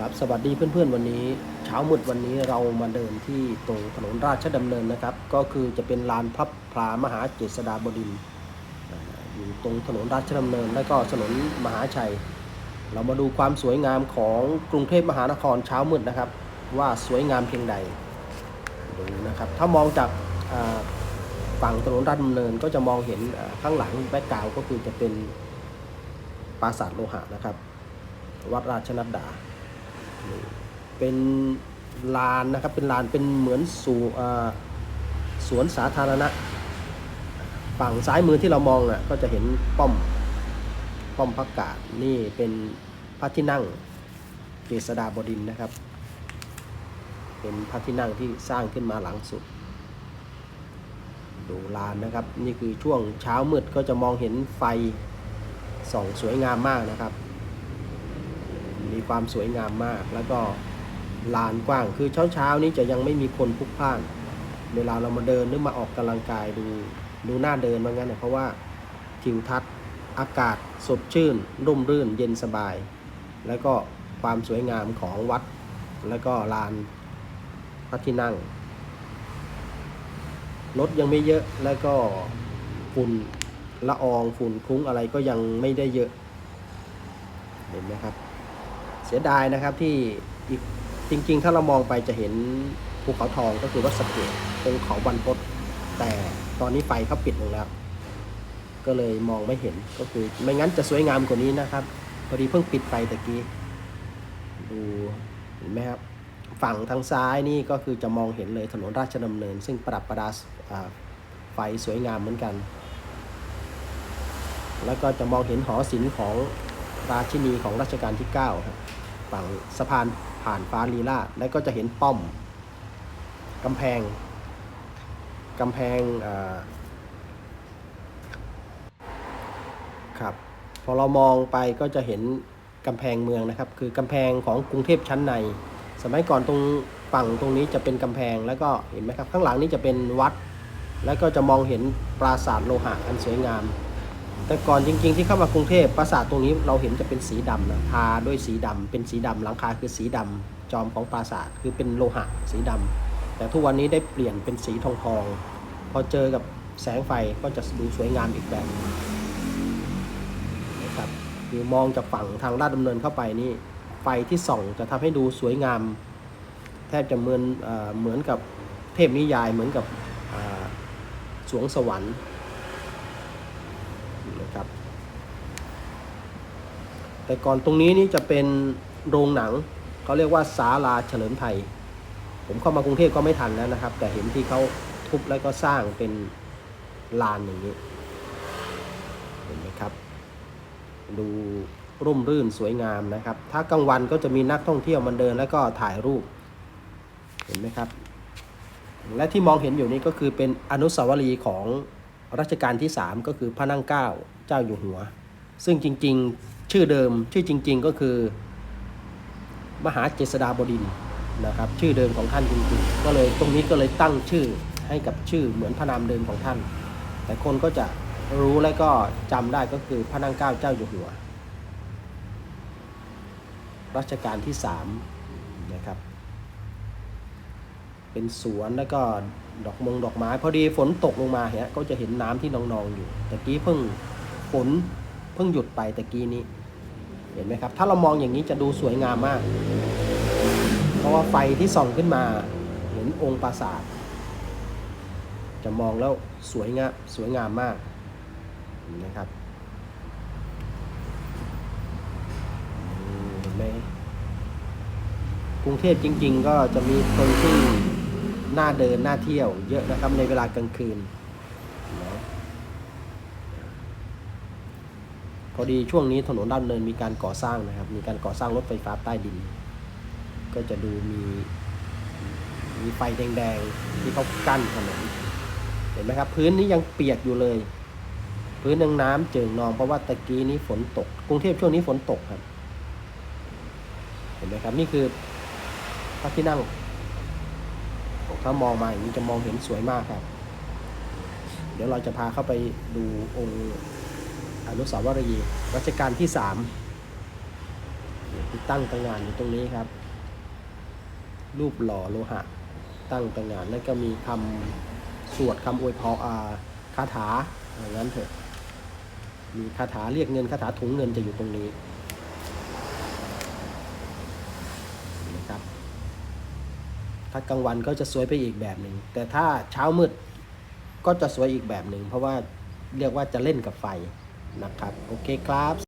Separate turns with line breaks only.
ครับสวัสดีเพื่อนๆวันนี้ เช้ามืดวันนี้เรามาเดินที่ตรงถนนราชดำเนินนะครับ ก็คือจะเป็นลานพระพลามหาเจษฎาบดินอยู่ตรงถนนราชดำเนิน และก็ถนนมหาชัย เรามาดูความสวยงามของกรุงเทพมหานครเช้ามืดนะครับ ว่าสวยงามเพียงใดดูนะครับถ้ามองจากฝั่งถนนราชดำเนินก็จะมองเห็นข้างหลังแบ็กกราวก็คือจะเป็นปราสาทโลหะนะครับ วัดราชนัดดา เป็นลานนะครับ เป็นลานเป็นเหมือนสู่สวนสาธารณะ ฝั่งซ้ายมือที่เรามองอะก็จะเห็นป้อมป้อมพักกาศนี่เป็นพระที่นั่งเจษฎาบดินนะครับ เป็นพระที่นั่งที่สร้างขึ้นมาหลังสุด ดูลานนะครับ นี่คือช่วงเช้ามืดก็จะมองเห็นไฟส่องสวยงามมากนะครับ มีความสวยงามมาก แล้วก็ลานกว้าง คือเช้าเช้านี้จะยังไม่มีคนพลุกพล่าน เวลาเรามาเดินหรือมาออกกำลังกายดูดูหน้าเดินว่างั้นนะเพราะว่าทิวทัศน์อากาศสดชื่น ร่มรื่น เย็นสบาย แล้วก็ความสวยงามของวัด แล้วก็ลานพระที่นั่งรถยังไม่เยอะแล้วก็ฝุ่นละอองฝุ่นคุ้งอะไรก็ยังไม่ได้เยอะ เห็นไหมครับ เสียดายนะครับที่อีกจริง ๆ ถ้าเรามองไปจะเห็นภูเขาทองก็คือวัดสะเกดตรงเขาบรรพตแต่ตอนนี้ไฟเขาปิดลงแล้ว ก็เลยมองไม่เห็นก็คือไม่งั้นจะสวยงามกว่านี้นะครับพอดีเพิ่งปิดไฟตะกี้ดูเห็นไหมครับฝั่งทางซ้ายนี่ก็คือจะมองเห็นเลยถนนราชดำเนิน ซึ่งประดับประดาอ่าไฟสวยงามเหมือนกัน แล้วก็จะมองเห็นหอศิลป์ของ ราชินีของรัชกาลที่9ครับฝั่งสะพานผ่านฟ้าลีลาแล้วก็จะเห็นป้อมกำแพงกำแพงครับพอเรามองไปก็จะเห็นกำแพงเมืองนะครับ คือกำแพงของกรุงเทพชั้นใน สมัยก่อนตรงฝั่งตรงนี้จะเป็นกำแพงแล้วก็เห็นไหมครับ ข้างหลังนี้จะเป็นวัด แล้วก็จะมองเห็นปราสาทโลหะอันสวยงาม แต่ก่อนจริง ๆ ที่เข้ามากรุงเทพปราสาทตรงนี้เราเห็นจะเป็นสีดำนะทาด้วยสีดำเป็นสีดำหลังคาคือสีดำจอมของปราสาทคือเป็นโลหะสีดำแต่ทุกวันนี้ได้เปลี่ยนเป็นสีทองทองพอเจอกับแสงไฟก็จะดูสวยงามอีกแบบนะครับคือมองจากฝั่งทางลาดดำเนินเข้าไปนี่ไฟที่ส่องจะทำให้ดูสวยงาม แทบจะเหมือนเหมือนกับเทพนิยายเหมือนกับสวงสวรรค์ นะครับ แต่ก่อนตรงนี้นี่จะเป็นโรงหนังเขาเรียกว่าศาลาเฉลิมไทย ผมเข้ามากรุงเทพก็ไม่ทันแล้วนะครับ แต่เห็นที่เขาทุบแล้วก็สร้างเป็นลานอย่างนี้ เห็นไหมครับ ดูร่มรื่นสวยงามนะครับ ถ้ากลางวันก็จะมีนักท่องเที่ยวมาเดินแล้วก็ถ่ายรูป เห็นไหมครับ และที่มองเห็นอยู่นี้ก็คือเป็นอนุสาวรีย์ของ รัชกาลที่ 3 ก็คือพระนั่งเกล้าเจ้าอยู่หัว ซึ่งจริงๆชื่อเดิมชื่อจริง ๆก็คือ มหาเจษฎาบดินนะครับ ชื่อเดิมของท่านจริงๆก็เลยตรงนี้ก็เลยตั้งชื่อให้กับชื่อเหมือนพระนามเดิมของท่าน แต่คนก็จะรู้และก็จำได้ก็คือพระนั่งเกล้าเจ้าอยู่หัว รัชกาลที่3นะครับ เป็นสวนแล้วก็ดอกมงดอกไม้ พอดีฝนตกลงมาเนี้ยก็จะเห็นน้ำที่นองๆอยู่ตะกี้เพิ่งฝนเพิ่งหยุดไปตะกี้นี้ เห็นไหมครับ ถ้าเรามองอย่างนี้จะดูสวยงามมาก เพราะว่าไฟที่ส่องขึ้นมา เห็นองค์ปราสาทจะมองแล้วสวยงามสวยงามมากนไหมครับเห็นไหมกรุงเทพจริง ๆ ก็จะมีคนที่ น่าเดินน่าเที่ยวเยอะนะครับในเวลากลางคืนนะพอดีช่วงนี้ถนนด้านเนินมีการก่อสร้างนะครับ มีการก่อสร้างรถไฟฟ้าใต้ดิน ก็จะดูมีมีไฟแดงๆที่เขากั้นถนนเห็นไหมครับ พื้นนี้ยังเปียกอยู่เลย พื้นยังน้ำเจิ่งนองเพราะว่าตะกี้นี้ฝนตก กรุงเทพช่วงนี้ฝนตกครับ เห็นไหมครับนี่คือพระที่นั่ง ถ้ามองมาอย่างนี้จะมองเห็นสวยมากครับ เดี๋ยวเราจะพาเข้าไปดูองค์อนุสาวรีย์รัชกาลที่สามที่ตั้งตระงานอยู่ตรงนี้ครับ รูปหล่อโลหะ ตั้งตระงานแล้วก็มีคำสวดคำอวยพรอาคาถาอย่างนั้นเถอะมีคาถาเรียกเงินคาถาถุงเงินจะอยู่ตรงนี้นะครับ ถ้ากลางวันก็จะสวยไปอีกแบบหนึ่งแต่ถ้าเช้ามืดก็จะสวยอีกแบบหนึ่งเพราะว่าเรียกว่าจะเล่นกับไฟนะครับ โอเคครับ